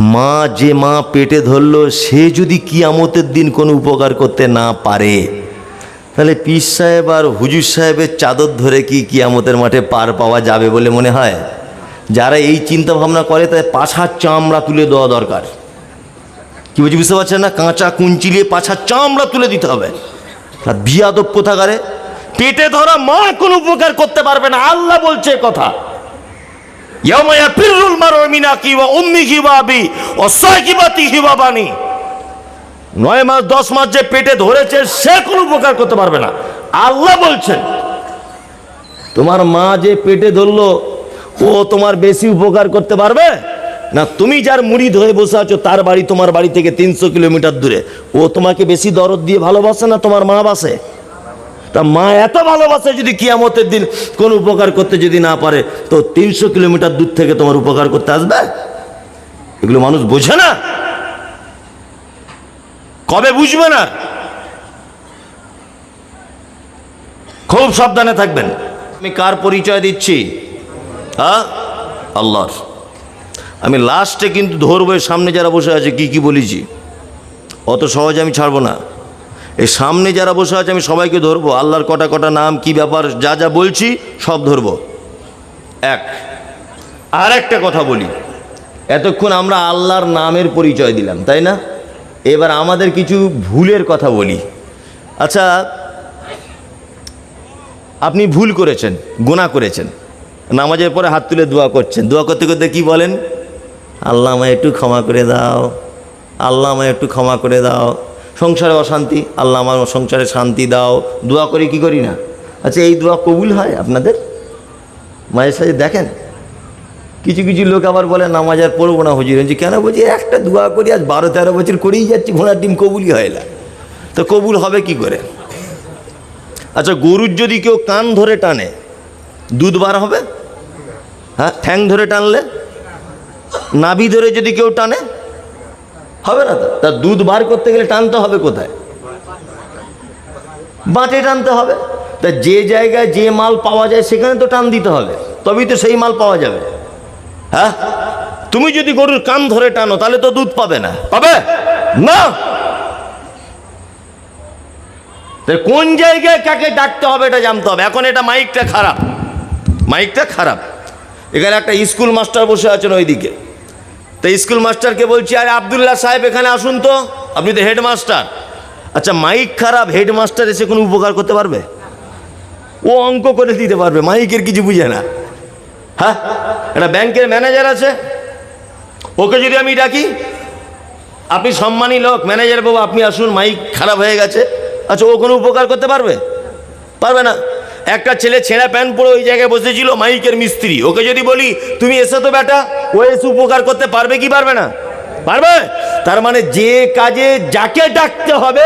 মা যে মা পেটে ধরলো, সে যদি কিয়ামতের দিন কোনো উপকার করতে না পারে। তাহলে পীর সাহেব আর হুজুর সাহেবের চাদর ধরে কি কিয়ামতের মাঠে পার পাওয়া যাবে বলে মনে হয়? যারা এই চিন্তা ভাবনা করে, তাদের পাছার চামড়া তুলে দেওয়া দরকার। কি বলছি বুঝতে পারছেন না? কাঁচা কুঞ্চিলিয়ে পাছার চামড়া তুলে দিতে হবে। আর বিয়াদব কোথাকারে? পেটে ধরা মা কোনো উপকার করতে পারবে না। আল্লাহ বলছে কথা। ওয়া বানি নয় মাস, দশ মাস যে পেটে ধরেছে, সে কোনো উপকার করতে পারবে না। তোমার মা যে পেটে ধরলো, ও তোমার বেশি উপকার করতে পারবে? না, তুমি যার মুড়ি ধরে বসে আছো, তার বাড়ি তোমার বাড়ি থেকে তিনশো কিলোমিটার দূরে। ও তোমাকে বেশি দরদ দিয়ে ভালোবাসে না তোমার মা বাসে? তা মা এত ভালোবাসে যদি কিয়ামতের দিন কোনো উপকার করতে যদি না পারে, তো তিনশো কিলোমিটার দূর থেকে তোমার উপকার করতে আসবে? এগুলো মানুষ বোঝে না। কবে বুঝবে না? খুব সাবধানে থাকবেন। আমি কার পরিচয় দিচ্ছি? হ্যাঁ? আল্লাহর। আমি লাস্টে কিন্তু ধরবো সামনে যারা বসে আছে, কি কি বলেছি? অত সহজে আমি ছাড়বো না। এই সামনে যারা বসে আছে, আমি সবাইকে ধরবো। আল্লাহর কটা কটা নাম, কি ব্যাপার, যা যা বলছি, সব ধরবো। এক আর একটা কথা বলি। এতক্ষণ আমরা আল্লাহর নামের পরিচয় দিলাম, তাই না? এবার আমাদের কিছু ভুলের কথা বলি। আচ্ছা আপনি ভুল করেছেন গুণা করেছেন। নামাজের পরে হাত তুলে দোয়া করছেন। দোয়া করতে করতে কি বলেন? আল্লাহ আমায় একটু ক্ষমা করে দাও। আল্লাহ আমায় একটু ক্ষমা করে দাও। সংসারে অশান্তি, আল্লাহ আমার সংসারে শান্তি দাও। দোয়া করি, কি করি না? আচ্ছা এই দোয়া কবুল হয় আপনাদের? মায়ের সাথে দেখেন? কিছু কিছু লোক আবার বলে, নামাজ আর পড়ব না হুজুর। বলছি, কেন বলছি? একটা দোয়া করি, আজ বারো তেরো বছর করেই যাচ্ছি ঘোড়ার ডিম কবুলই হয় না। তো কবুল হবে কি করে? আচ্ছা গরুর যদি কেউ কান ধরে টানে, দুধ বার হবে? হ্যাঁ ঠ্যাং ধরে টানলে? নাভি ধরে যদি কেউ টানে হবে না তো? তা দুধ বার করতে গেলে টানতে হবে কোথায়? বাঁটে টানতে হবে। তা যে জায়গায় যে মাল পাওয়া যায় সেখানে তো টান দিতে হবে। তবেই তো সেই মাল পাওয়া যাবে। হ্যাঁ? তুমি যদি গরুর কান ধরে টানো, তাহলে তো দুধ পাবে না। পাবে? না! কোন জায়গায় কাকে ডাকতে হবে এটা জানতে হবে। এখন এটা মাইকটা খারাপ। মাইকটা খারাপ। এখানে একটা স্কুল মাস্টার বসে আছেন ওইদিকে। তো স্কুল মাস্টারকে বলছি, আরে আবদুল্লাহ সাহেব এখানে আসুন তো। আপনি তো হেডমাস্টার। আচ্ছা মাইক খারাপ, হেডমাস্টার এসে কোনো উপকার করতে পারবে? ও অঙ্ক করে দিতে পারবে, মাইকের কিছু বুঝে না। হ্যাঁ একটা ব্যাংকের ম্যানেজার আছে। ওকে যদি আমি ডাকি, আপনি সম্মানী লোক, ম্যানেজার বাবু, আপনি আসুন, মাইক খারাপ হয়ে গেছে। আচ্ছা ও কোনো উপকার করতে পারবে? পারবে না। একটা ছেলে ছেঁড়া প্যান্ট পরে ওই জায়গায় বসেছিল মাইকের মিস্ত্রি। ওকে যদি বলি, তুমি এসে তো বেটা, ও এসে উপকার করতে পারবে কি পারবে না? পারবে? তার মানে যে কাজে যাকে ডাকতে হবে,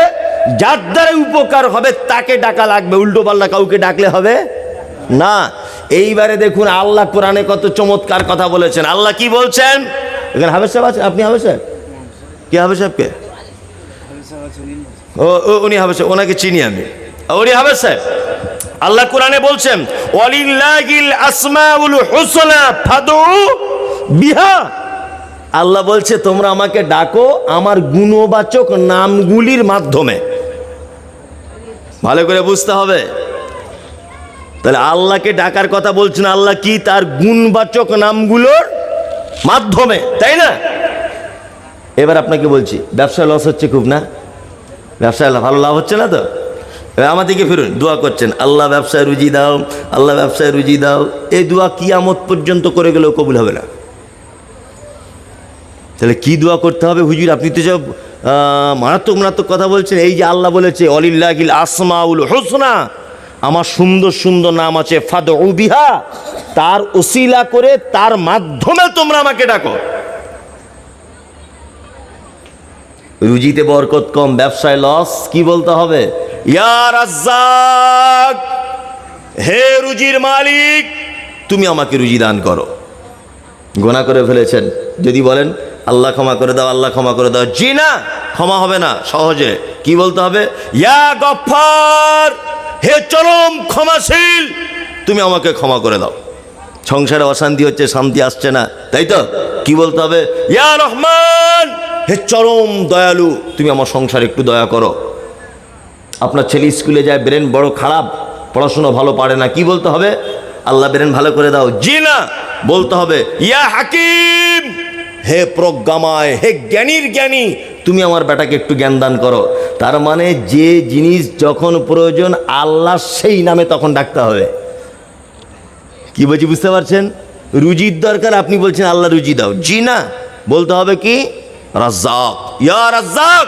যার দ্বারা উপকার হবে, তাকে ডাকা লাগবে। উল্টো পাল্লা কাউকে ডাকলে হবে না। এইবারে দেখুন, আল্লাহ কোরআনে কত চমৎকার কথা বলেছেন। আল্লাহ কি বলছেন? এখানে হাবেজ সাহেব আছে? আপনি হাবেজ সাহেব? কে হাবেজ সাহেবকে? ও, ও- উনি হাবেজ সাহেব, ওনাকে চিনি আমি। উনি হাবেজ সাহেব? আল্লাহ কোরআনে বলছেন, ওয়ালিল্লাহিল আসমাউল হুসনা ফাদউ বিহা। আল্লাহ বলছে, তোমরা আমাকে ডাকো আমার গুণবাচক নামগুলির মাধ্যমে। ভালো করে বুঝতে হবে। তাহলে আল্লাহকে ডাকার কথা বলছেন আল্লাহ কি তার গুণবাচক নামগুলোর মাধ্যমে, তাই না? এবার আপনাকে বলছি, ব্যবসায় লস হচ্ছে খুব না? ব্যবসায় ভালো লাভ হচ্ছে না তো? আমার দিকে ফিরুন, দোয়া করছেন, আল্লাহ ব্যবসায় রুজি দাও, আল্লাহ ব্যবসায় রুজি দাও। এই দোয়া কিয়ামত পর্যন্ত করে গেলেও কবুল হবে না। তাহলে কি দোয়া করতে হবে? হুজুর, আপনি তো সব মারাত্মক মারাত্মক কথা বলছেন। এই যে আল্লাহ বলেছে, অলিল্লাহিল আসমাউল হোসনা। আমার সুন্দর সুন্দর নাম আছে ফাদ বিহা। তার ওসিলা করে, তার মাধ্যমে তোমরা আমাকে ডাকো। রুজিতে বরকত কম, ব্যবসায় লস কি বলতে হবে? ইয়া রাজ্জাক, হে রুজির মালিক, তুমি আমাকে রুজি দান করো। গোনা করে ফেলেছেন। যদি বলেন, আল্লাহ ক্ষমা করে দাও, আল্লাহ ক্ষমা করে দাও। জি না, ক্ষমা হবে না, সহজে। কি বলতে হবে? ইয়া গফার হে চরম ক্ষমাশীল, তুমি আমাকে ক্ষমা করে দাও। সংসারে অশান্তি হচ্ছে, শান্তি আসছে না, তাই তো? কি বলতে হবে? ইয়া রহমান, হে চরম দয়ালু, তুমি আমার সংসারে একটু দয়া করো। আপনার ছেলে স্কুলে যায়, ব্রেন বড় খারাপ, পড়াশোনা ভালো পারে না, কি বলতে হবে? আল্লাহ ব্রেন ভালো করে দাও। জি না, বলতে হবে, ইয়া হাকিম, হে প্রজ্ঞামায়, হে জ্ঞানীর জ্ঞানী, তুমি আমার বেটাকে একটু জ্ঞান দান করো। তার মানে যে জিনিস যখন প্রয়োজন, আল্লাহ সেই নামে তখন ডাকতে হবে। কি বলছি, বুঝতে পারছেন? রুজির দরকার, আপনি বলছেন, আল্লাহ রুজি দাও। জি না, বলতে হবে কি? রাজ্জাক। ইয়া রাজ্জাক!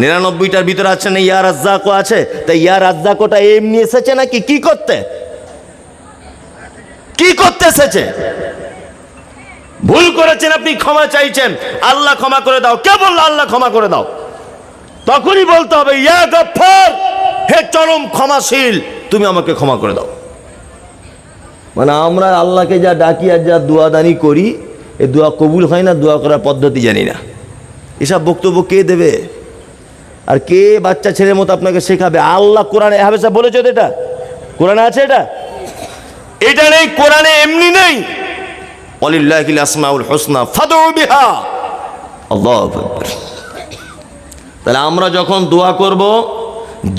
নিরানব্বইটার ভিতরে আছে না ইয়া রাজ্জাকও আছে? তাই ইয়া রাজ্জাকটা এমনি এসেছে নাকি? কি করতে? কি করতে এসেছে? ভুল করেছেন আপনি, ক্ষমা চাইছেন। আল্লাহ ক্ষমা করে দাও। কে বলল আল্লাহ ক্ষমা করে দাও? তখনই বলতে হবে, ইয়া গফফার, হে চরম ক্ষমাশীল, তুমি আমাকে ক্ষমা করে দাও। মানে আমরা আল্লাহকে যা ডাকি আর যা দোয়াদানি করি, এ দোয়া কবুল হয় না, দোয়া করার পদ্ধতি জানি না। এসব বক্তব্য কে দেবে? আর কে বাচ্চা ছেলের মতো আপনাকে শেখাবে? আল্লাহ কোরআনে হবে স্যার বলেছ তো এটা? কোরআনে আছে এটা? এটা নেই, কোরআনে এমনি নেই। অলিল্লাহিল আসমাউল হোসনা ফাদু বিহা। আল্লাহ তাহলে আমরা যখন দোয়া করব,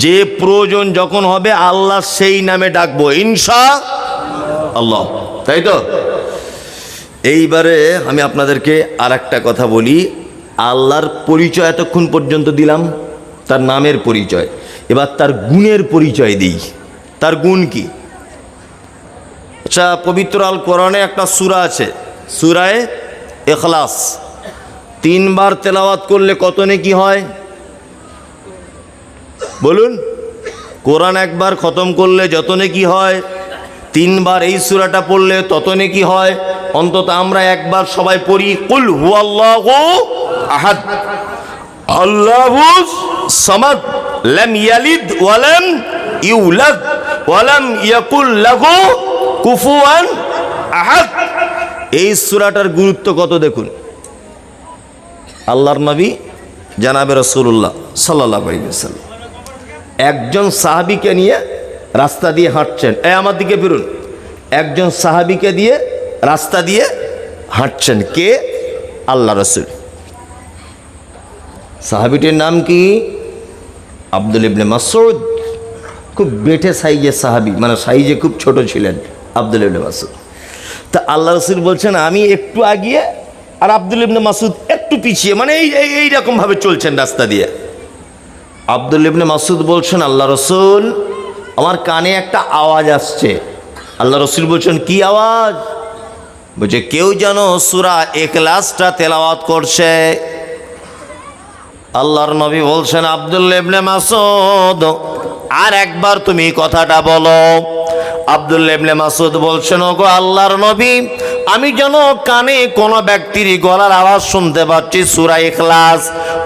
যে প্রয়োজন যখন হবে, আল্লাহ সেই নামে ডাকবো, ইনশা আল্লাহ। তাই তো? এইবারে আমি আপনাদেরকে আর একটা কথা বলি, আল্লাহর পরিচয় এতক্ষণ পর্যন্ত দিলাম। তার নামের পরিচয়। এবার তার গুণের পরিচয় দিই। তার গুণ কি? আচ্ছা পবিত্র আল কোরআনে একটা সূরা আছে। সূরায়ে এখলাস তিনবার তেলাওয়াত করলে কত নেকি হয়? বলুন। কোরআন একবার খতম করলে যত নেকি হয়? তিনবার এই সূরাটা পড়লে তত নেকি হয়? অন্তত আমরা একবার সবাই পড়ি, কুল হুয়াল্লাহু আহাদ। আল্লাহু সামাদ লাম ইয়ালিদ ওয়া লাম ইউলাদ ওয়ালাম ইয়াকুল লাহু কুফুয়ান আহাদ। এই সূরাটার গুরুত্ব কত দেখুন? আল্লাহর নবী জানাবে রসুল্লাহ সাল্লাহ আলাইসাল্লাম একজন সাহাবিকে নিয়ে রাস্তা দিয়ে হাঁটছেন। এ আমার দিকে ফিরুন। একজন সাহাবিকে দিয়ে রাস্তা দিয়ে হাঁটছেন। কে? আল্লাহ রসুল। সাহাবিটির নাম কি? আব্দুল ইবনে মাসুদ খুব বেঠে সাইজের সাহাবি মানে সাইজে খুব ছোট ছিলেন আব্দুল ইবনে মাসুদ তা আল্লাহ রসুল বলছেন, আমি একটু আগিয়ে আর আব্দুল ইবনে মাসুদ একটু পিছিয়ে মানে এই, এই- এইরকমভাবে চলছেন রাস্তা দিয়ে। আব্দুল ইবনে মাসুদ বলছেন, আল্লাহ রসুল, আমার কানে একটা আওয়াজ আসছে। আল্লাহ রসুল বলছেন, কি আওয়াজ? বলছে, কেউ যেন সুরা এখলাসটা তেলাওয়াত করছে। আল্লাহর নবী বলছেন আব্দুল ইবনে মাসুদ আর একবার তুমি কথাটা বলো। আব্দুল ইবনে মাসুদ বলছেন, ওগো আল্লাহর নবী, আমি যেন কানে কোন ব্যক্তির গলার আওয়াজ শুনতে পাচ্ছি, সূরা ইখলাস,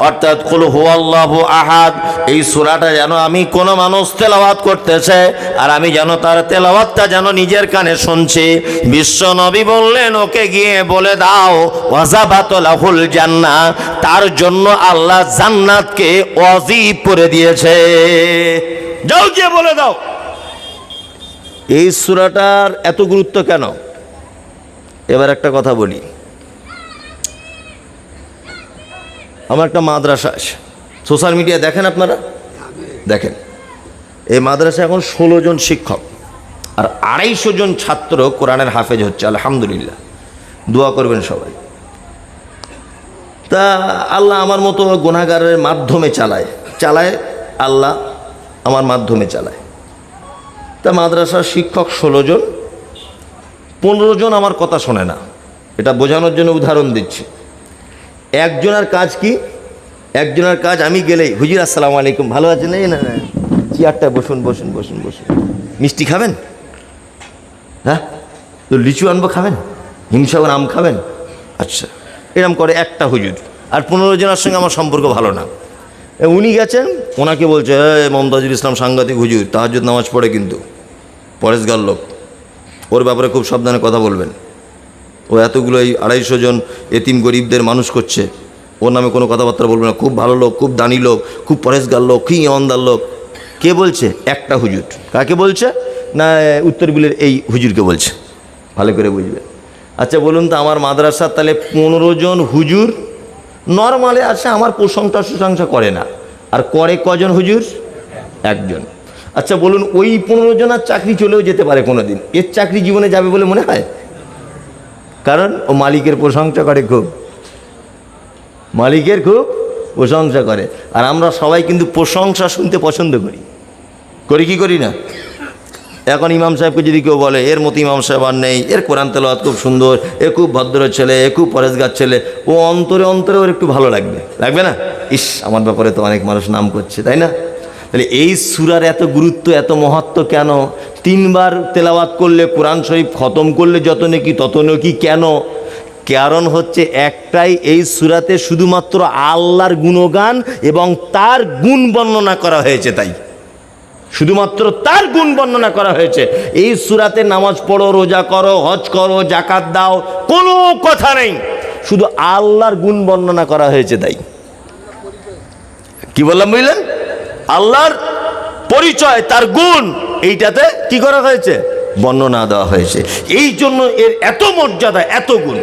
অর্থাৎ কুল হুয়াল্লাহু আহাদ, এই সূরাটা যেন আমি কোন মানুষ তেলাওয়াত করতেছে, আর আমি যেন তার তেলাওয়াতটা যেন নিজের কানে শুনছি। বিশ্ব নবী বললেন, ওকে গিয়ে বলে দাও ওয়াজাবাতুল জান্নাহ, তার জন্য আল্লাহ জান্নাতকে ওয়াজিব করে দিয়েছে। যাও গিয়ে বলে দাও। এই সুরাটার এত গুরুত্ব কেন? এবার একটা কথা বলি। আমার একটা মাদ্রাসা আছে। সোশ্যাল মিডিয়া দেখেন আপনারা? দেখেন। এই মাদ্রাসা এখন ষোলো জন শিক্ষক আর আড়াইশো জন ছাত্র কোরআনের হাফেজ হচ্ছে, আলহামদুলিল্লাহ। দোয়া করবেন সবাই। তা আল্লাহ আমার মতো গুণাগারের মাধ্যমে চালায়। চালায় আল্লাহ আমার মাধ্যমে চালায়। তা মাদ্রাসার শিক্ষক ষোলো জন, পনেরো জন আমার কথা শোনে না। এটা বোঝানোর জন্য উদাহরণ দিচ্ছি। একজনের কাজ কি? একজনের কাজ আমি গেলেই, হুজির, আসসালামু আলাইকুম, ভালো আছেন? এই না চেয়ারটায় বসুন বসুন বসুন বসুন। মিষ্টি খাবেন? হ্যাঁ তো লিচু আনব খাবেন? হিমসাগর আম খাবেন? আচ্ছা। এরম করে একটা হুজুর। আর পনেরো জনের সঙ্গে আমার সম্পর্ক ভালো না। উনি গেছেন, ওনাকে বলছে এ মমতাজুল ইসলাম সাংঘাতিক হুজুর তাহাজুদ নামাজ পড়ে কিন্তু, পরেশগার লোক, ওর ব্যাপারে খুব সাবধানে কথা বলবেন। ও এতগুলো এই আড়াইশো জন এতিম গরিবদের মানুষ করছে, ওর নামে কোনো কথাবার্তা বলবে না। খুব ভালো লোক, খুব দানি লোক, খুব পরেশগার লোক খুব ইমানদার লোক। কে বলছে? একটা হুজুর। কাকে বলছে? না উত্তর বিলের এই হুজুরকে বলছে। ভালো করে বুঝবেন আচ্ছা বলুন তো, আমার মাদ্রাসার তাহলে পনেরো জন হুজুর নর্মালে আছে, আমার প্রশংসা সুশংসা করে না। আর করে কজন হুজুর? একজন। আচ্ছা বলুন, ওই পনেরো জনের চাকরি চলেও যেতে পারে কোনো দিন এর চাকরি জীবনে যাবে বলে মনে হয়? কারণ ও মালিকের প্রশংসা করে খুব। মালিকের খুব প্রশংসা করে। আর আমরা সবাই কিন্তু প্রশংসা শুনতে পছন্দ করি। করি কি করি না? এখন ইমাম সাহেবকে যদি কেউ বলে, এর মতো ইমাম সাহেব আর নেই, এর কোরআন তেলাওয়াত খুব সুন্দর, এ খুব ভদ্র ছেলে, এ খুব পরেশগার ছেলে। ও অন্তরে অন্তরে ওর একটু ভালো লাগবে। লাগবে না? ইস, আমার ব্যাপারে তো অনেক মানুষ নাম করছে, তাই না? তাহলে এই সুরার এত গুরুত্ব, এত মহত্ব কেন? তিনবার তেলাওয়াত করলে, কোরআন শরীফ খতম করলে যত নাকি, তত নাকি কেন? কারণ হচ্ছে একটাই, এই সুরাতে শুধুমাত্র আল্লাহর গুণগান এবং তার গুণ বর্ণনা করা হয়েছে তাই। শুধুমাত্র তার গুণ বর্ণনা করা হয়েছে। এই সুরাতে নামাজ পড়ো, রোজা করো, হজ করো জাকাত দাও, কোনো কথা নেই। শুধু আল্লাহর গুণ বর্ণনা করা হয়েছে তাই। কি বললাম বুঝলেন? আল্লাহর পরিচয়, তার গুণ, এইটাতে কি করা হয়েছে? বর্ণনা দেওয়া হয়েছে। এই জন্য এর এত মর্যাদা, এত গুণ।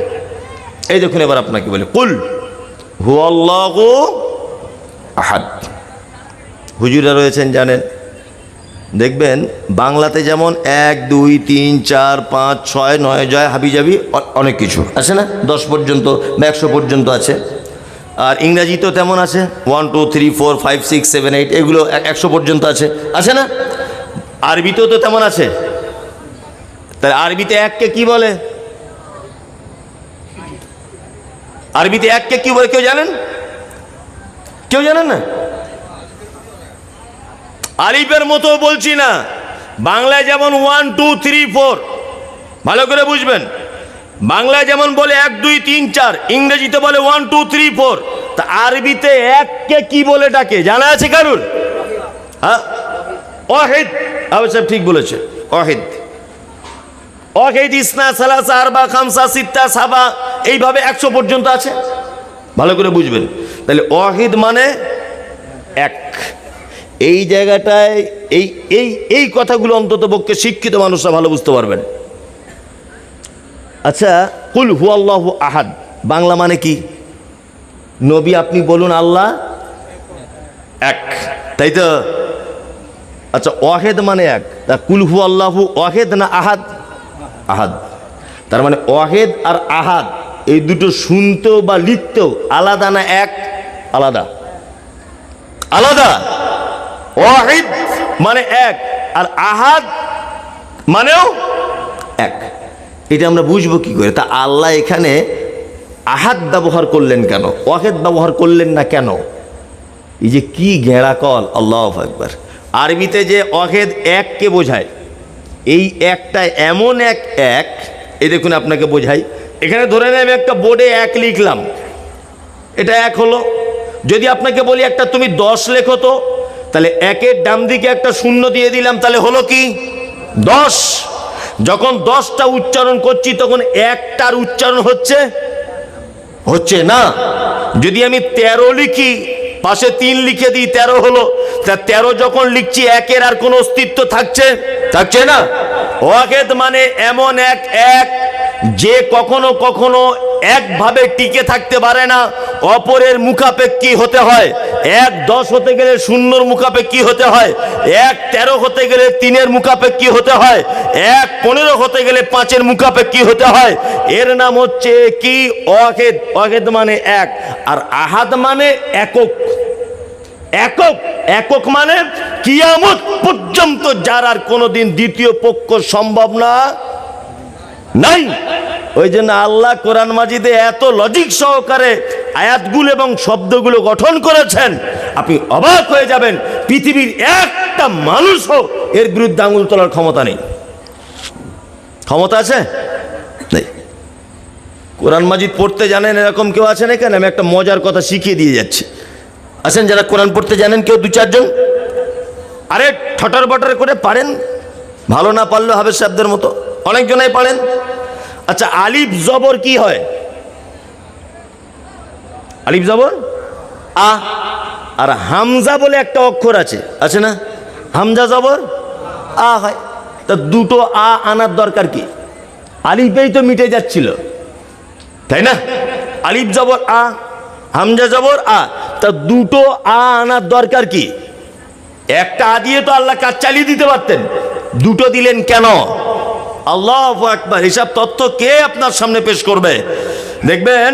এই দেখুন এবার আপনাকে বলে, কুল হু আল্লাহ আহাদ। হুজুরা রয়েছেন জানেন দেখবেন, বাংলাতে যেমন এক, দুই, তিন, চার, পাঁচ, ছয়, নয়, জয়, হাবিজাবি অনেক কিছু আছে না? দশ পর্যন্ত বা একশো পর্যন্ত আছে। আর ইংরাজিতেও তেমন আছে। One two three four five six seven eight এগুলো এক- একশো পর্যন্ত আছে। আছে না? আরবিতেও তো তেমন আছে। তাহলে আরবিতে এককে কি বলে? আরবিতে এককে কি বলে, কেউ জানেন? কেউ জানেন না? আলিফের মতো বলছি না। বাংলায় যেমন ওয়ান টু থ্রি ফোর ভালো করে বুঝবেন। বাংলায় যেমন বলে এক, দুই, তিন, চার, ইংরেজিতে বলে ওয়ান টু থ্রি ফোর তা আরবিতে এককে কি বলে ডাকে? জানা আছে কারুর? হ্যাঁ? অহেদ। আবার সাহেব ঠিক বলেছে। অহেদ। অহেদ ইসনা, সালাসা, আরবা, খামসা, সিত্তা, সাবা, এইভাবে একশো পর্যন্ত আছে। ভালো করে বুঝবেন। তাহলে অহিদ মানে এক। এই জায়গাটায়, এই এই এই কথাগুলো অন্তত পক্ষে শিক্ষিত মানুষরা ভালো বুঝতে পারবেন। আচ্ছা কুল হু আল্লাহ আহাদ, বাংলা মানে কি? নবী আপনি বলুন আল্লাহ, এক। তাই তো? আচ্ছা ওয়াহেদ মানে এক। তা কুল আল্লাহু ওয়াহেদ না আহাদ? আহাদ। তার মানে ওয়াহেদ আর আহাদ, এই দুটো শুনতেও বা লিখতেও আলাদা না এক? আলাদা। আলাদা। ওয়াহিদ মানে এক, আর আহাদ মানেও এক। এটা আমরা বুঝব কি করে? তা আল্লাহ এখানে আহাদ ব্যবহার করলেন কেন? ওয়াহেদ ব্যবহার করলেন না কেন? এই যে কি গেঁড়া কল, আল্লাহ একবার আরবিতে যে অহেদ এককে বোঝায়, এই একটা এমন এক এক, এ দেখুন আপনাকে বোঝাই। এখানে ধরে নেন আমি একটা বোর্ডে এক লিখলাম। এটা এক হলো। যদি আপনাকে বলি একটা তুমি দশ লেখো তো তাহলে একের ডান দিকে একটা শূন্য দিয়ে দিলাম, তাহলে হলো কি? দশ। যখন দশটা উচ্চারণ করছি, তখন একটার উচ্চারণ হচ্ছে? হচ্ছে না। যদি আমি তেরো লিখি, পাশে তিন লিখে দিই, তেরো হলো। তা তেরো যখন লিখছি, একের আর কোনো অস্তিত্ব থাকছে? থাকছে না। ওয়াকেদ মানে এমন এক এক। যে কখনো কখনো একভাবে টিকে থাকতে পারে না, অপরের মুখাপেক্ষী হতে হয়। এক দশ হতে গেলে শূন্যর মুখাপেক্ষী হতে হয়, এক তেরো হতে গেলে তিনের মুখাপেক্ষী হতে হয়, এক পনেরো হতে গেলে পাঁচের মুখাপেক্ষী হতে হয়। এর নাম হচ্ছে কি? অহেদ। অহেদ মানে এক। আর আহাদ মানে একক। একক। একক মানে কিয়ামত পর্যন্ত, যার আর কোনোদিন দ্বিতীয় পক্ষ সম্ভব না। নাই। ওই জন্য আল্লাহ কোরআন মাজিদে এত লজিক সহকারে আয়াতগুলো এবং শব্দগুলো গঠন করেছেন, আপনি অবাক হয়ে যাবেন, পৃথিবীর একটা মানুষও এর বিরুদ্ধে আঙুল তোলার ক্ষমতা নেই। ক্ষমতা আছে? নেই। কোরআন মাজিদ পড়তে জানেন এরকম কেউ আছেন এখানে? আমি একটা মজার কথা শিখিয়ে দিয়ে যাচ্ছি। আছেন যারা কোরআন পড়তে জানেন কেউ দু চারজন? আরে, ঠটার বটার করে পারেন। ভালো না পারলেও হবে শব্দের মতো। অনেকজনাই পারেন। আচ্ছা আলিফ জবর কি হয়? আলিফ জবর? আ, আর হামজা বলে একটা অক্ষর আছে। আছে না? হামজা জবর? আ হয়। তা দুটো আ আনার দরকার কি? আলিফেই তো মিটে যাচ্ছিল। তাই না? আলিফ জবর আ, হামজা জবর আ। তা দুটো আ আনার দরকার কি? একটা আ দিয়ে তো আল্লাহ কাজ চালিয়ে দিতে পারতেন। দুটো দিলেন কেন? আল্লাহ একবার হিসাব তথ্য কে আপনার সামনে পেশ করবে? দেখবেন,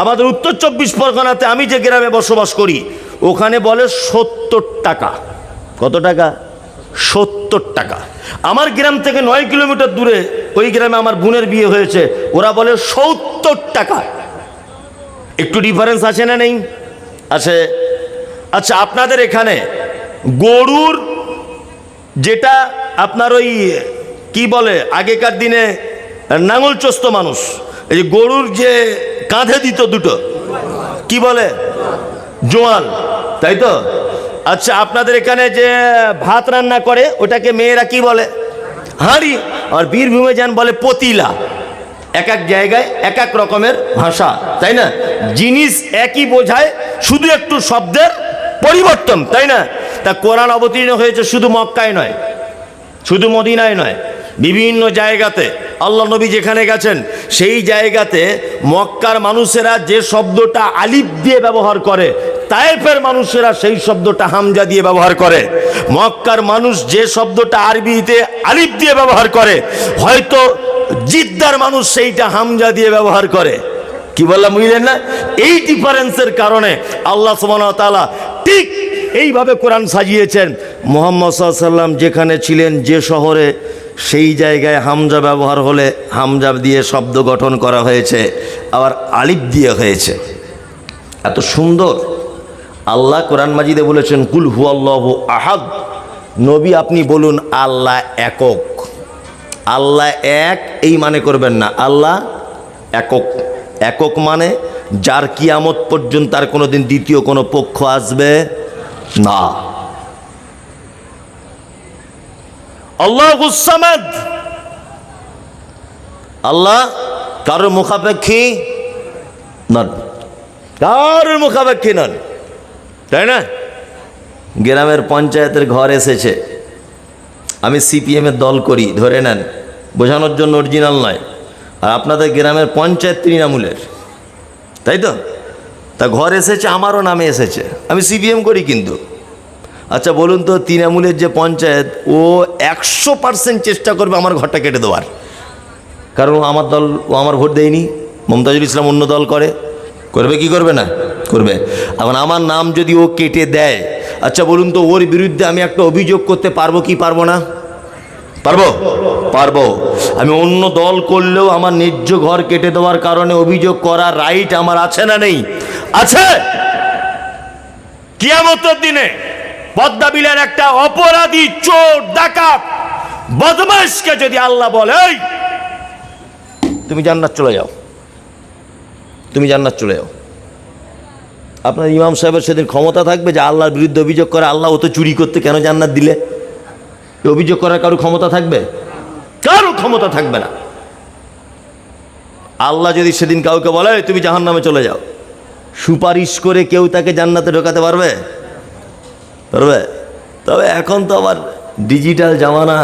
আমাদের উত্তর চব্বিশ পরগনাতে আমি যে গ্রামে বসবাস করি, ওখানে বলে সত্তর টাকা। কত টাকা? সত্তর টাকা। আমার গ্রাম থেকে নয় কিলোমিটার দূরে ওই গ্রামে আমার বোনের বিয়ে হয়েছে, ওরা বলে সত্তর টাকা। একটু ডিফারেন্স আছে না নেই? আছে। আচ্ছা আপনাদের এখানে গরুর যেটা আপনার ওই কি বলে? আগেকার দিনে নাঙল চস্ত মানুষ। এই যে গরুর যে কাঁধে দিত দুটো, কি বলে? জোয়াল, তাই তো? আচ্ছা আপনাদের এখানে যে ভাত রান্না করে, ওটাকে মেয়েরা কি বলে? হাঁড়ি। আর বীরভূমে যান বলে পতিলা। এক এক জায়গায়, এক এক রকমের ভাষা, তাই না? জিনিস একই বোঝায়, শুধু একটু শব্দের পরিবর্তন, তাই না? তা কোরআন অবতীর্ণ হয়েছে শুধু মক্কায় নয়, শুধু মদিনায় নয়। বিভিন্ন জায়গাতে আল্লাহ নবী যেখানে গেছেন, সেই জায়গাতে মক্কার মানুষেরা যে শব্দটা আলিফ দিয়ে ব্যবহার করে, তায়েফের মানুষেরা সেই শব্দটা হামজা দিয়ে ব্যবহার করে। মক্কার মানুষ যে শব্দটা আরবিতে আলিফ দিয়ে ব্যবহার করে, হয়তো জিদ্দার মানুষ সেইটা হামজা দিয়ে ব্যবহার করে। কি বললাম বুঝলেন না? এই ডিফারেন্সের কারণে আল্লাহ তাআলা ঠিক এইভাবে কোরআন সাজিয়েছেন। মোহাম্মদ সাল্লাম যেখানে ছিলেন যে শহরে সেই জায়গায় হামজা ব্যবহার হলে হামজা দিয়ে শব্দ গঠন করা হয়েছে, আবার আলিফ দিয়ে হয়েছে। এত সুন্দর। আল্লাহ কোরআন মাজিদে বলেছেন, কুল হু আল্লাহ আহাদ। নবী, আপনি বলুন, আল্লাহ একক। আল্লাহ এক, এই মানে করবেন না। আল্লাহ একক। একক মানে যার কিয়ামত পর্যন্ত তার কোনো দিন দ্বিতীয় কোনো পক্ষ আসবে না। আল্লাহ হুসামাদ আল্লাহ কারোর মুখাপেক্ষী নন। কারোর মুখাপেক্ষী নন। তাই না? গ্রামের পঞ্চায়েতের ঘর এসেছে। আমি সিপিএমের দল করি, ধরে নেন। বোঝানোর জন্য অরিজিনাল নয়। আর আপনাদের গ্রামের পঞ্চায়েত তৃণমূলের। তাই তো? তা ঘর এসেছে, আমারও নামে এসেছে। আমি সিপিএম করি কিন্তু। আচ্ছা বলুন তো, তৃণমূলের যে পঞ্চায়েত, ও একশো পার্সেন্ট চেষ্টা করবে আমার ঘরটা কেটে দেওয়ার। কারণ আমার দল, ও আমার ভোট দেয়নি। মমতাজুল ইসলাম অন্য দল করে। করবে কি করবে না? করবে। এখন আমার নাম যদি ও কেটে দেয় আচ্ছা বলুন তো, ওর বিরুদ্ধে আমি একটা অভিযোগ করতে পারব কি পারব না? পারব? পারব। আমি অন্য দল করলেও আমার ন্যায্য ঘর কেটে দেওয়ার কারণে অভিযোগ করার রাইট আমার আছে না নেই? আছে! কিয়ামতের দিনে পদ্মা বিলের একটা অপরাধী চোর, ডাকাত বদমাশকে যদি আল্লাহ বলে তুমি জান্নাত চলে যাও। তুমি জান্নাত চলে যাও। আপনার ইমাম সাহেবের সেদিন ক্ষমতা থাকবে যে আল্লাহর বিরুদ্ধে অভিযোগ করে, আল্লাহ ও তো চুরি করতে কেন জান্নাত দিলে? অভিযোগ করার কারও ক্ষমতা থাকবে? কারও ক্ষমতা থাকবে না। আল্লাহ যদি সেদিন কাউকে বলে তুমি জাহান নামে চলে যাও। সুপারিশ করে কেউ তাকে জান্নাতে ঢোকাতে পারবে? পারবে তবে এখন তো আবার ডিজিটাল জামানা।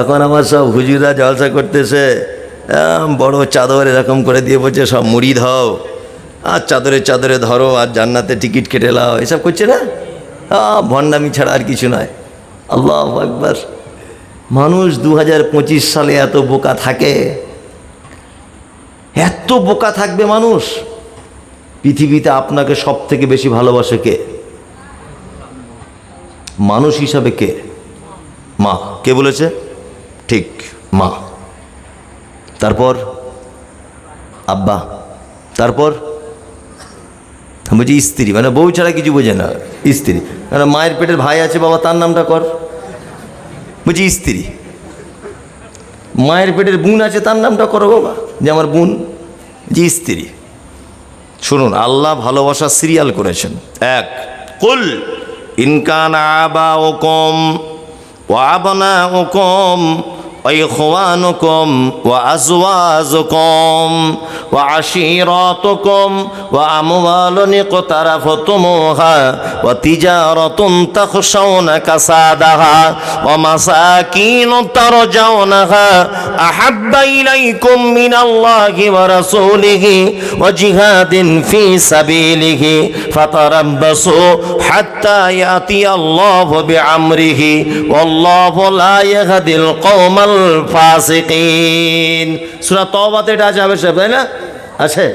এখন আমার সব হুজুরা জলসা করতেছে। বড় চাদর এরকম করে দিয়ে বলছে, সব মুড়ি ধাও। আর চাদরে চাদরে ধরো, আর জান্নাতে টিকিট কেটে লাও। এসব করছে না? ভণ্ডামি ছাড়া আর কিছু নয়। আল্লাহ একবার মানুষ দু হাজার পঁচিশ সালে এত বোকা থাকে। এত বোকা থাকবে মানুষ। পৃথিবীতে আপনাকে সব থেকে বেশি ভালোবাসে কে? মানুষ হিসাবে কে? মা। কে বলেছে? ঠিক, মা। তারপর? আব্বা। তারপর? বলছি, স্ত্রী। মানে বউ ছাড়া কিছু বোঝে না। স্ত্রী। মানে মায়ের পেটের ভাই আছে, বাবা, তার নামটা কর। বলছি, স্ত্রী। মায়ের পেটের বোন আছে, তার নামটা করো, বাবা। যে আমার বোন। যে স্ত্রী। শুনুন, আল্লাহ ভালোবাসা সিরিয়াল করেছেন। এক, কুল। ইনকান আবা ও কম ও আবনা ও কম وإخوانكم وأزواجكم وعشيراتكم وأموال اقترفتموها وتجارة تخشون كسادها ومساكين ترجونها أحب إليكم من الله ورسوله وجهاد في سبيله فتربصوا حتى يأتي الله بأمره والله لا يهدي القوم ফাসিকিন। এটা আছে তাই না? আছে?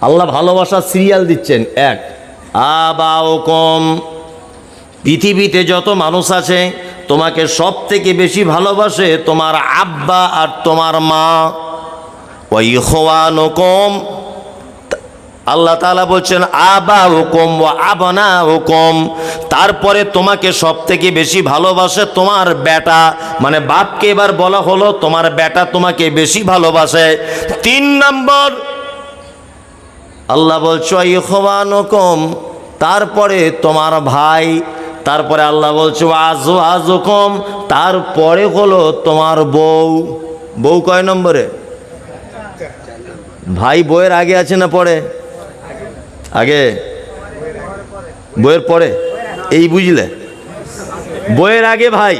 আল্লাহ ভালোবাসা সিরিয়াল দিচ্ছেন, এক। আবাও কম পৃথিবীতে যত মানুষ আছে, তোমাকে সব থেকে বেশি ভালোবাসে তোমার আব্বা আর তোমার মা। ওই হওয়ানো আল্লাহ তাআলা বলছেন আবা হুকুম ও আবনা হুকুম তারপরে তোমাকে সব থেকে বেশি ভালোবাসে তোমার বেটা। মানে বাপকে এবার বলা হলো, তোমার বেটা তোমাকে বেশি ভালোবাসে। তিন নম্বর, আল্লাহ বলছো ইখওয়ানুকুম। তারপরে তোমার ভাই, তারপরে আল্লাহ বলছো আজু আজুকুম তারপরে হলো তোমার বউ। বউ কয় নম্বরে? ভাই বইয়ের আগে আছে না পরে? আগে? বইয়ের পরে? এই বুঝলে? বইয়ের আগে ভাই?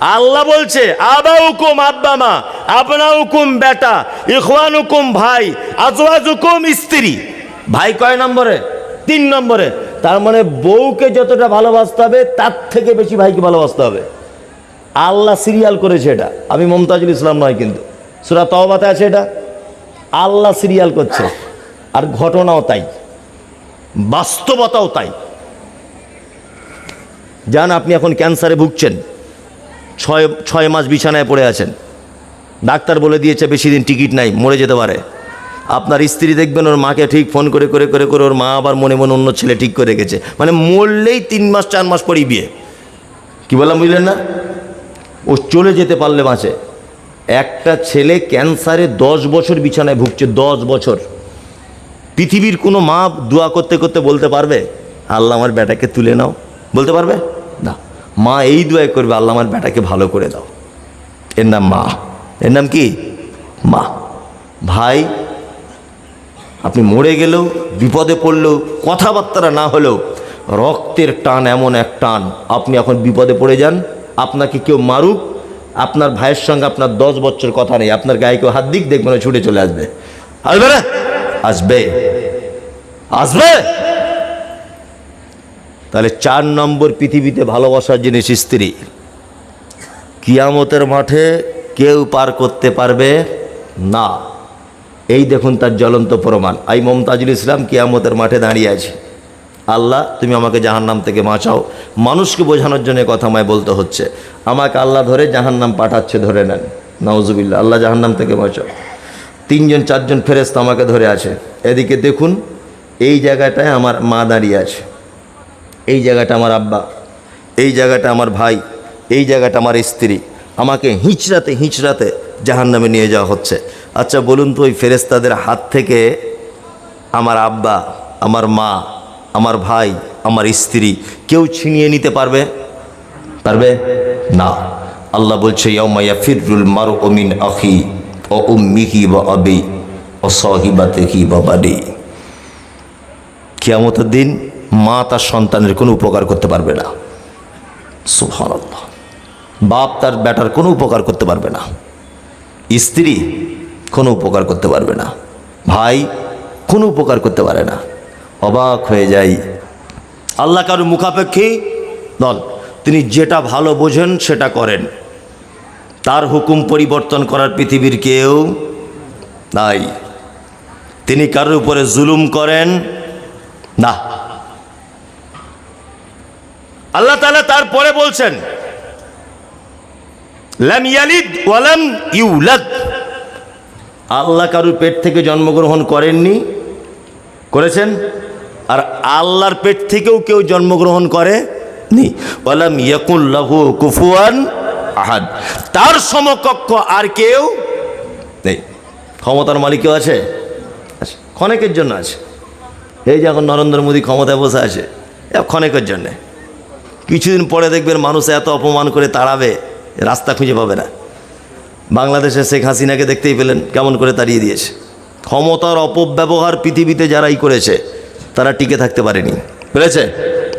আল্লাহ বলছে আবা হুকুম আব্বা মা আপনা হুকুম বেটা ইখওয়ান হুকুম ভাই আজওয়াজ হুকুম স্ত্রী। ভাই কয় নম্বরে? তিন নম্বরে। তার মানে বউকে যতটা ভালোবাসতে হবে, তার থেকে বেশি ভাইকে ভালোবাসতে হবে। আল্লাহ সিরিয়াল করেছে এটা। আমি মমতাজুল ইসলাম নয় কিন্তু। সুরা তওবাতে আছে এটা। আল্লাহ সিরিয়াল করছে। আর ঘটনাও তাই। বাস্তবতাও তাই। যান আপনি এখন ক্যান্সারে ভুগছেন। ছয় ছয় মাস বিছানায় পড়ে আছেন। ডাক্তার বলে দিয়েছে, বেশি দিন টিকিট নাই, মরে যেতে পারে। আপনার স্ত্রী দেখবেন, ওর মাকে ঠিক ফোন করে করে করে করে ওর মা আবার মনে মনে অন্য ছেলে ঠিক করে রেখেছে। মানে মরলেই তিন মাস, চার মাস পরেই বিয়ে। কি বললাম, বুঝলেন না? ও চলে যেতে পারলে বাঁচে। একটা ছেলে ক্যান্সারে দশ বছর বিছানায় ভুগছে, দশ বছর। পৃথিবীর কোনো মা দোয়া করতে করতে বলতে পারবে, আল্লাহ আমার বেটাকে তুলে নাও। বলতে পারবে? না। মা এই দোয়াই করবে, আল্লাহ আমার বেটাকে ভালো করে দাও। এর নাম মা। এর নাম কি? মা। ভাই, আপনি মরে গেলেও, বিপদে পড়লেও, কথাবার্তা না হলেও, রক্তের টান এমন এক টান, আপনি এখন বিপদে পড়ে যান, আপনাকে কেউ মারুক, আপনার ভাইয়ের সঙ্গে আপনার দশ বছর কথা নেই, আপনার গায়ে কেউ হাত দিক, দেখবেন ছুটে চলে আসবে। আসবে না আসবে? আসবে? তাহলে চার নম্বর পৃথিবীতে ভালোবাসার জিনিস স্ত্রী। কিয়ামতের মাঠে কেউ পার করতে পারবে না। এই দেখুন তার জ্বলন্ত প্রমাণ। আই মমতাজুল ইসলাম কিয়ামতের মাঠে দাঁড়িয়ে আছে। আল্লাহ, তুমি আমাকে জাহান্নাম থেকে বাঁচাও। মানুষকে বোঝানোর জন্য কথা আমায় বলতে হচ্ছে। আমাকে আল্লাহ ধরে জাহান্নাম পাঠাচ্ছে, ধরে নেন। নওজুবিল্লা আল্লাহ জাহান্নাম থেকে বাঁচাও। তিনজন, চারজন ফেরেস্ত আমাকে ধরে আছে। এদিকে দেখুন, এই জায়গাটায় আমার মা দাঁড়িয়ে আছে। এই জায়গাটা আমার আব্বা। এই জায়গাটা আমার ভাই। এই জায়গাটা আমার স্ত্রী। আমাকে হিঁচড়াতে হিঁচড়াতে জাহান নামে নিয়ে যাওয়া হচ্ছে। আচ্ছা বলুন তো ওই ফেরেস্তাদের হাত থেকে আমার আব্বা, আমার মা, আমার ভাই, আমার স্ত্রী কেউ ছিনিয়ে নিতে পারবে? পারবে? না। আল্লাহ বলছে ইয়মাইয়া ফিরুল মারু ওমিন আখি। ও উম্মিহি বা আবি, ও সহিবাতেহি বা বাড়ি কিয়ামতের দিন মা তার সন্তানের কোনো উপকার করতে পারবে না। সুবহানাল্লাহ। বাপ তার বেটার কোনো উপকার করতে পারবে না। স্ত্রী কোনো উপকার করতে পারবে না। ভাই কোনো উপকার করতে পারে না। অবাক হয়ে যাই আল্লাহ কারও মুখাপেক্ষী দল তিনি যেটা ভালো বোঝেন সেটা করেন। তার হুকুম পরিবর্তন করার পৃথিবীর কেউ নাই। তিনি কারোর উপরে জুলুম করেন না। আল্লাহ তাআলা তারপরে বলছেন ওয়ালাম আল্লাহ কারুর পেট থেকে জন্মগ্রহণ করেননি, করেছেন, আর আল্লাহর পেট থেকেও কেউ জন্মগ্রহণ করে নি ওয়ালাম ইয়াকুল্লাহু কুফুয়ান আহাদ। তার সমকক্ষ আর কেউ নেই। ক্ষমতার মালিক কেউ আছে। ক্ষণেকের জন্য আছে। এই যে এখন নরেন্দ্র মোদী ক্ষমতায় বসে আছে ক্ষণেকের জন্যে। কিছুদিন পরে দেখবেন মানুষ এত অপমান করে তাড়াবে, রাস্তা খুঁজে পাবে না। বাংলাদেশে শেখ হাসিনাকে দেখতেই পেলেন কেমন করে তাড়িয়ে দিয়েছে। ক্ষমতার অপব্যবহার পৃথিবীতে যারাই করেছে, তারা টিকে থাকতে পারেনি। পেরেছে?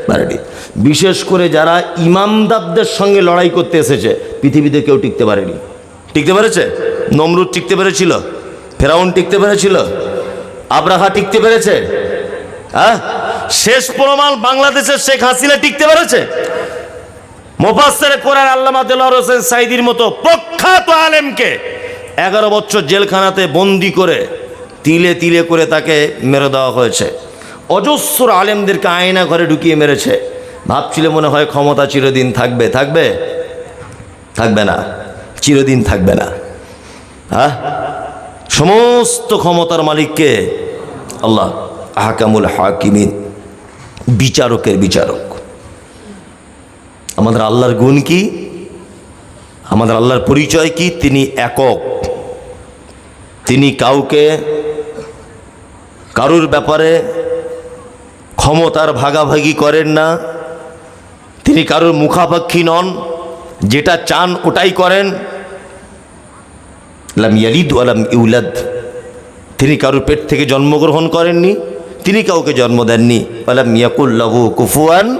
পারেনি বিশেষ করে যারা ইমামদাবদের সঙ্গে লড়াই করতে এসেছে, পৃথিবীতে কেউ টিকতে পারেনি। টিকতে পেরেছে? নমরুদ টিকতে পেরেছিল? ফেরাউন টিকতে পেরেছিল? আব্রাহা টিকতে পেরেছে? হ্যাঁ? শেষ প্রমাণ বাংলাদেশের শেখ হাসিনা টিকতে পেরেছে? মোফাসের কোরআন আল্লামা দেলোয়ার হোসেন সাইদির মতো প্রখ্যাত আলেমকে এগারো বছর জেলখানাতে বন্দি করে তিলে তিলে করে তাকে মেরে দেওয়া হয়েছে। অজস্র আলেমদেরকে আয়না ঘরে ঢুকিয়ে মেরেছে। ভাবছিল মনে হয় ক্ষমতা চিরদিন থাকবে। থাকবে? থাকবে না। চিরদিন থাকবে না। হ্যাঁ সমস্ত ক্ষমতার মালিককে আল্লাহ হাকামুল হাকিমিন, বিচারকের বিচারক। আমাদের আল্লাহর গুণ কি? আমাদের আল্লাহর পরিচয় কি? তিনি একক। তিনি কাউকে, কারুর ব্যাপারে ক্ষমতার ভাগাভাগি করেন না। তিনি কারুর মুখাপাক্ষী নন। যেটা চান ওটাই করেন। লাম ইয়ালিদ আলাম ইউলাদ। তিনি কারোর পেট থেকে জন্মগ্রহণ করেননি। তিনি কাউকে জন্ম দেননি। আলাম ইয়াকুল্লাহু কুফুয়ান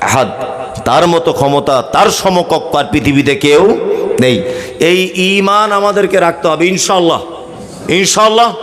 আহাদ। তার মতো ক্ষমতা, তার সমকক্ষ আর পৃথিবীতে কেউ নেই। এই ইমান আমাদেরকে রাখতে হবে ইনশাল্লাহ ইনশাল্লাহ